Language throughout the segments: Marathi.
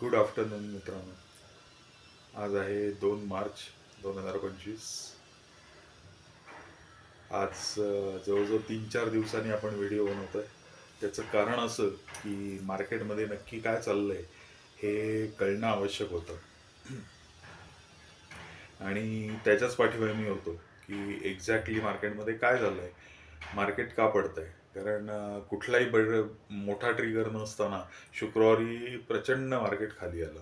गुड आफ्टरनून मित्रांनो. आज आहे दोन मार्च दोन हजार पंचवीस. आज जवळजवळ तीन चार दिवसांनी आपण व्हिडिओ बनवतोय. त्याचं कारण असं की मार्केटमध्ये नक्की काय चाललंय हे कळणं आवश्यक होतं. आणि त्याच्याच पाठीवर मी होतो की एक्झॅक्टली मार्केटमध्ये काय झालंय? मार्केट का पडतंय? कारण कुठलाही बड मोठा ट्रिगर नसताना शुक्रवारी प्रचंड मार्केट खाली आलं.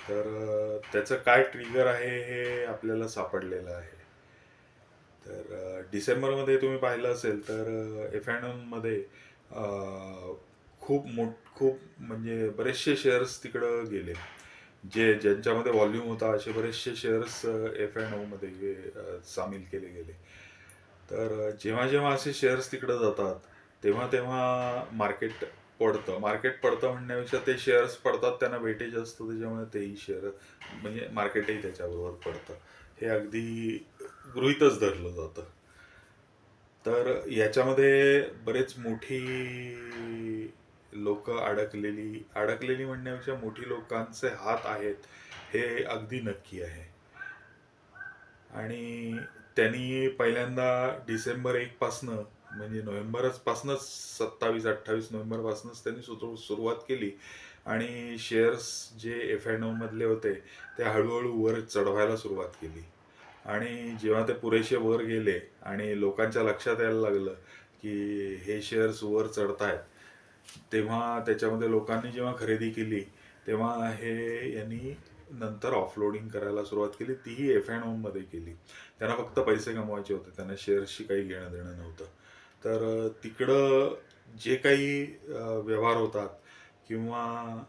तर त्याचं काय ट्रिगर आहे हे आपल्याला सापडलेलं आहे. तर डिसेंबरमध्ये तुम्ही पाहिलं असेल तर एफ अँडमध्ये खूप मोठ खूप म्हणजे बरेचसे शेअर्स तिकडं गेले. जे ज्यांच्यामध्ये व्हॉल्यूम होता असे बरेचसे शेअर्स एफ एन ओमध्ये सामील केले गेले. तर जेव्हा जेव्हा असे शेअर्स तिकडे जातात तेव्हा तेव्हा मार्केट पडतं. मार्केट पडतं म्हणण्यापेक्षा ते शेअर्स पडतात त्यांना वेटेज असतं त्याच्यामुळे तेही शेअर म्हणजे मार्केटही त्याच्याबरोबर पडतं. हे अगदी गृहितच धरलं जातं. तर याच्यामध्ये बरेच मोठी लोक अडकलेली अडकलेली म्हणण्यापेक्षा मोठी लोकांचे हात आहेत हे अगदी नक्की आहे. आणि त्यांनी पहिल्यांदा डिसेंबर एक पासनं म्हणजे नोव्हेंबरच पासनंच सत्तावीस अठ्ठावीस नोव्हेंबरपासूनच त्यांनी सुरू सुरुवात केली. आणि शेअर्स जे एफ अँड मधले होते ते हळूहळू वर चढवायला सुरुवात केली. आणि जेव्हा ते पुरेसे वर गेले आणि लोकांच्या लक्षात यायला लागलं की हे शेअर्स वर चढतायत तेव्हा त्याच्यामध्ये लोकांनी जेव्हा खरेदी केली तेव्हा हे यांनी नंतर ऑफलोडिंग करायला सुरुवात केली. तीही एफ अँडमध्ये केली. त्यांना फक्त पैसे कमवायचे होते. त्यांना शेअर्सशी काही घेणं देणं नव्हतं. तर तिकडं जे काही व्यवहार होतात किंवा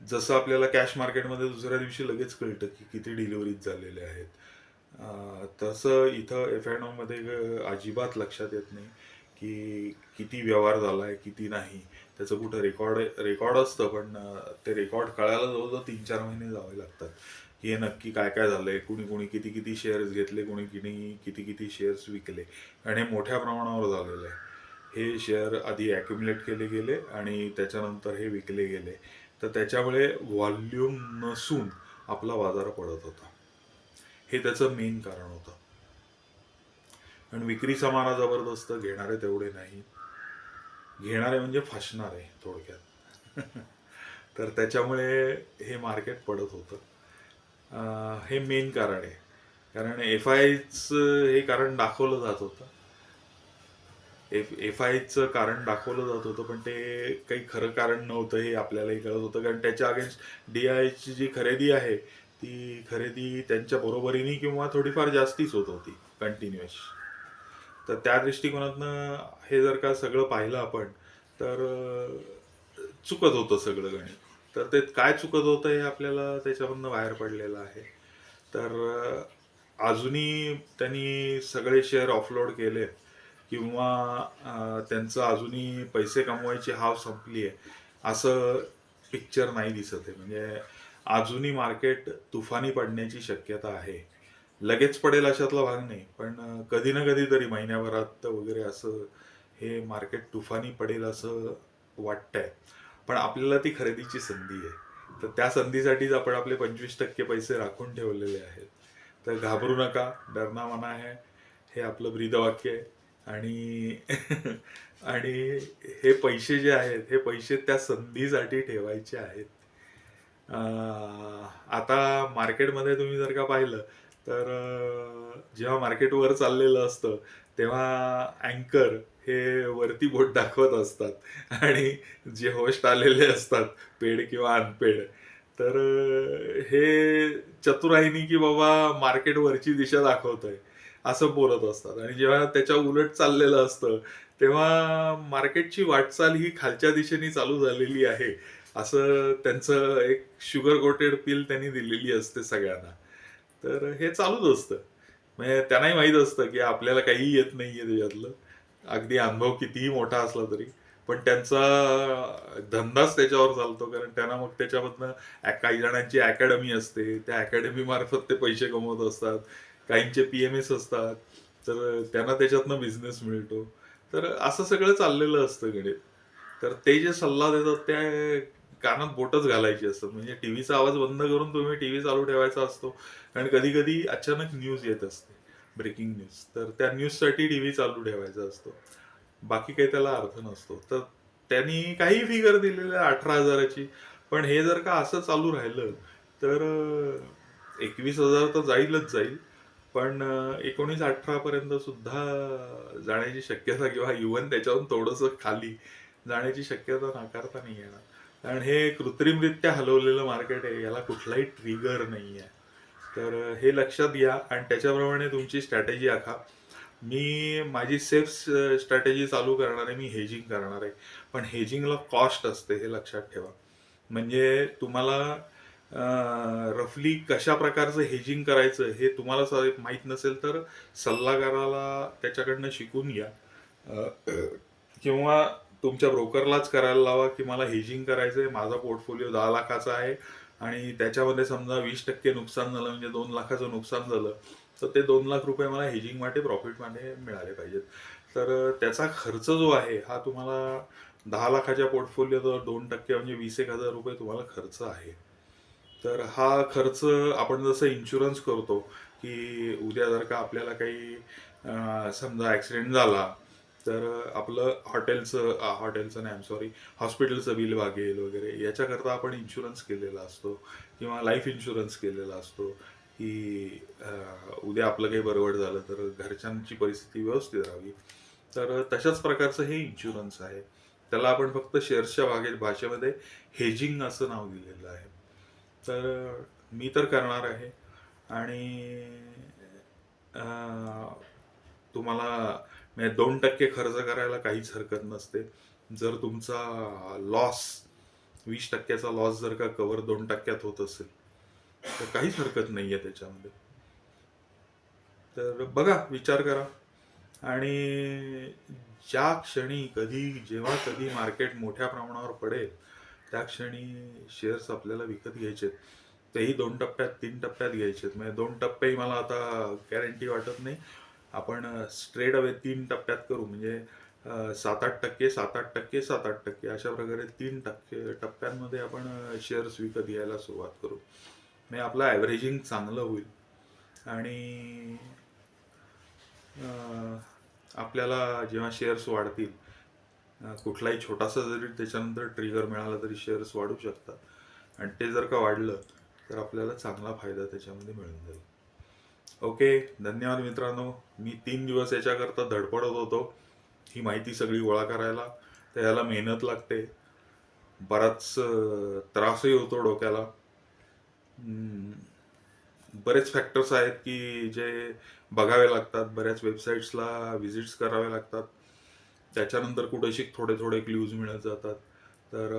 जसं आपल्याला कॅश मार्केटमध्ये दुसऱ्या दिवशी लगेच कळतं की किती डिलिव्हरीज झालेल्या आहेत. तसं इथं एफ अँडमध्ये अजिबात लक्षात येत नाही. की किती व्यवहार झाला आहे किती नाही त्याचं कुठं रेकॉर्ड रेकॉर्ड असतं पण ते रेकॉर्ड कळायला जवळजवळ तीन चार महिने जावे लागतात. की हे नक्की काय काय झालंय कुणी कुणी किती किती शेअर्स घेतले कुणी किणी किती किती शेअर्स विकले. आणि हे मोठ्या प्रमाणावर झालेलं आहे. हे शेअर आधी ॲक्युम्युलेट केले गेले आणि त्याच्यानंतर हे विकले गेले. तर त्याच्यामुळे व्हॉल्यूम नसून आपला बाजार पडत होता. हे त्याचं मेन कारण होतं. आणि विक्रीचा मारा जबरदस्त घेणारे तेवढे नाही. घेणारे म्हणजे फासणारे थोडक्यात. तर त्याच्यामुळे हे मार्केट पडत होतं. हे मेन कारण आहे. कारण एफ आयचं हे कारण दाखवलं जात होतं. एफ एफ आयचं कारण दाखवलं जात होतं पण ते काही खरं कारण नव्हतं हे आपल्यालाही कळत होतं. कारण त्याच्या अगेन्स्ट डी आयची जी खरेदी आहे ती खरेदी त्यांच्या बरोबरीने किंवा थोडीफार जास्तीच होत होती कंटिन्युअस तर त्या दृष्टिकोनातनं हे जर का सगळं पाहिलं आपण तर चुकत होतं सगळं गणित. तर ते काय चुकत होतं हे आपल्याला त्याच्यामधनं बाहेर पडलेलं आहे. तर अजूनही त्यांनी सगळे शेअर ऑफलोड केले किंवा त्यांचं अजूनही पैसे कमवायची हाव संपली आहे असं पिक्चर नाही दिसत आहे. म्हणजे अजूनही मार्केट तुफानी पडण्याची शक्यता आहे. लगेच पडेल अशातला भाग नाही. पण कधी ना कधी तरी महिन्याभरात वगैरे असं हे मार्केट तुफानी पडेल असं वाटतंय. पण आपल्याला ती खरेदीची संधी आहे. तर त्या संधीसाठीच आपण आपले पंचवीस टक्के पैसे राखून ठेवलेले आहेत. तर घाबरू नका डरना मना आहे. हे आपलं ब्रीदवाक्य आहे. आणि आणि हे पैसे जे आहेत हे पैसे त्या संधीसाठी ठेवायचे आहेत. आता मार्केटमध्ये तुम्ही जर का पाहिलं तर जेव्हा मार्केट वर चाललेलं असतं तेव्हा अँकर हे वरती बोट दाखवत असतात. आणि जे होस्ट आलेले असतात पेड किंवा अनपेड तर हे चतुराईनी की बाबा मार्केट वरची दिशा दाखवतोय असं बोलत असतात. आणि जेव्हा त्याच्या उलट चाललेलं असतं तेव्हा मार्केटची वाटचाल ही खालच्या दिशेने चालू झालेली आहे असं त्यांचं एक शुगर कोटेड पिल त्यांनी दिलेली असते सगळ्यांना. तर हे चालूच असतं. म्हणजे त्यांनाही माहीत असतं की आपल्याला काही येत नाहीये त्याच्यातलं. अगदी अनुभव कितीही मोठा असला तरी. पण त्यांचा धंदाच त्याच्यावर चालतो कारण त्यांना मग त्याच्यामधनं काही जणांची अकॅडमी असते. त्या अकॅडमीमार्फत ते पैसे कमवत असतात. काहींचे पी एम एस असतात. तर त्यांना त्याच्यातनं बिझनेस मिळतो. तर असं सगळं चाललेलं असतं गणित तर ते जे सल्ला देतात ते कानात बोटच घालायची असतात म्हणजे टीव्हीचा आवाज बंद करून तुम्ही टीव्ही चालू ठेवायचा असतो. आणि कधी कधी अचानक न्यूज येत असते. ब्रेकिंग न्यूज तर त्या न्यूजसाठी टीव्ही चालू ठेवायचा असतो. बाकी काही त्याला अर्थ नसतो. तर त्यांनी काही फिगर दिलेलं आहे अठरा हजाराची. पण हे जर का असं चालू राहिलं तर एकवीस हजार तर जाईलच जाईल. पण एकोणीस अठरा पर्यंत सुद्धा जाण्याची शक्यता किंवा इव्हन त्याच्याहून थोडंसं खाली जाण्याची शक्यता नाकारता नाही येणार. कारण हे कृत्रिमरित्या हलवलेलं मार्केट आहे याला कुठलाही ट्रिगर नाही आहे तर हे लक्षात घ्या आणि त्याच्याप्रमाणे तुमची स्ट्रॅटेजी आखा. मी माझी सेफ स्ट्रॅटेजी चालू करणार आहे मी हेजिंग करणार आहे. पण हेजिंगला कॉस्ट असते हे लक्षात ठेवा. म्हणजे तुम्हाला रफली कशा प्रकारचं हेजिंग करायचं हे तुम्हाला स- माहीत नसेल तर सल्लागाराला त्याच्याकडनं शिकून घ्या. किंवा तुमच्या ब्रोकरलाच करायला लावा की मला हेजिंग करायचं आहे माझा पोर्टफोलिओ दहा लाखाचा आहे आणि त्याच्यामध्ये समजा वीस टक्के नुकसान झालं म्हणजे दोन लाखाचं नुकसान झालं तर ते दोन लाख रुपये मला हेजिंग माटे प्रॉफिट माटे मिळाले पाहिजेत. तर त्याचा खर्च जो आहे हा तुम्हाला दहा लाखाच्या पोर्टफोलिओ दोन टक्के म्हणजे वीस एक हजार रुपये तुम्हाला खर्च आहे. तर हा खर्च आपण जसं इन्शुरन्स करतो की उद्या जर का आपल्याला काही समजा ॲक्सिडेंट झाला तर आपलं हॉटेलचं हॉटेलचं नाही सॉरी हॉस्पिटलचं बिल वागेल वगैरे याच्याकरता आपण इन्शुरन्स केलेला असतो किंवा लाईफ इन्शुरन्स केलेला असतो की उद्या आपलं काही बरवड झालं तर घरच्यांची परिस्थिती व्यवस्थित राहावी. तर तशाच प्रकारचं हे इन्शुरन्स आहे. त्याला आपण फक्त शेअर्सच्या भागे भाषेमध्ये हेजिंग असं नाव दिलेलं आहे. तर मी तर करणार आहे आणि अं, तुम्हाला म्हणजे दोन टक्के खर्च करायला काहीच हरकत नसते. जर तुमचा लॉस वीस टक्क्याचा लॉस जर का कवर दोन टक्क्यात होत असेल तर काहीच हरकत नाही आहे त्याच्यामध्ये. तर बघा विचार करा. आणि ज्या क्षणी कधी जेव्हा कधी मार्केट मोठ्या प्रमाणावर पडेल त्या क्षणी शेअर्स आपल्याला विकत घ्यायचे. तेही दोन टप्प्यात तीन टप्प्यात घ्यायचे. म्हणजे दोन टप्पेही मला आता गॅरंटी वाटत नाही. आपण स्ट्रेट अवे तीन टप्प्यात करू. म्हणजे सात आठ टक्के सात आठ टक्के सात आठ टक्के. अशा प्रकारे तीन टक्के टप्प्यांमध्ये आपण शेअर्स विकत घ्यायला सुरुवात करू. म्हणजे आपलं ॲव्हरेजिंग चांगलं होईल. आणि आपल्याला जेव्हा शेअर्स वाढतील कुठलाही छोटासा जरी त्याच्यानंतर ट्रिगर मिळाला तरी शेअर्स वाढू शकतात. आणि ते जर का वाढलं तर आपल्याला चांगला फायदा त्याच्यामध्ये मिळून जाईल. ओके धन्यवाद मित्रांनो. मी तीन दिवस याच्याकरता धडपडत होतो. ही माहिती सगळी गोळा करायला. तर याला मेहनत लागते. बराच त्रासही होतो डोक्याला. बरेच फॅक्टर्स आहेत की जे बघावे लागतात. बऱ्याच वेबसाईट्सला व्हिजिट्स करावे लागतात. त्याच्यानंतर कुठेशी थोडे थोडे क्ल्यूज मिळत जातात. तर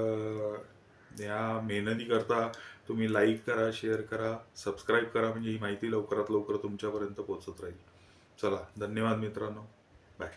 या मेहनतीकरता तुम्ही लाईक करा शेअर करा सबस्क्राईब करा म्हणजे ही माहिती लवकरात लवकर तुमच्यापर्यंत पोहोचत राहील. चला धन्यवाद मित्रांनो. बाय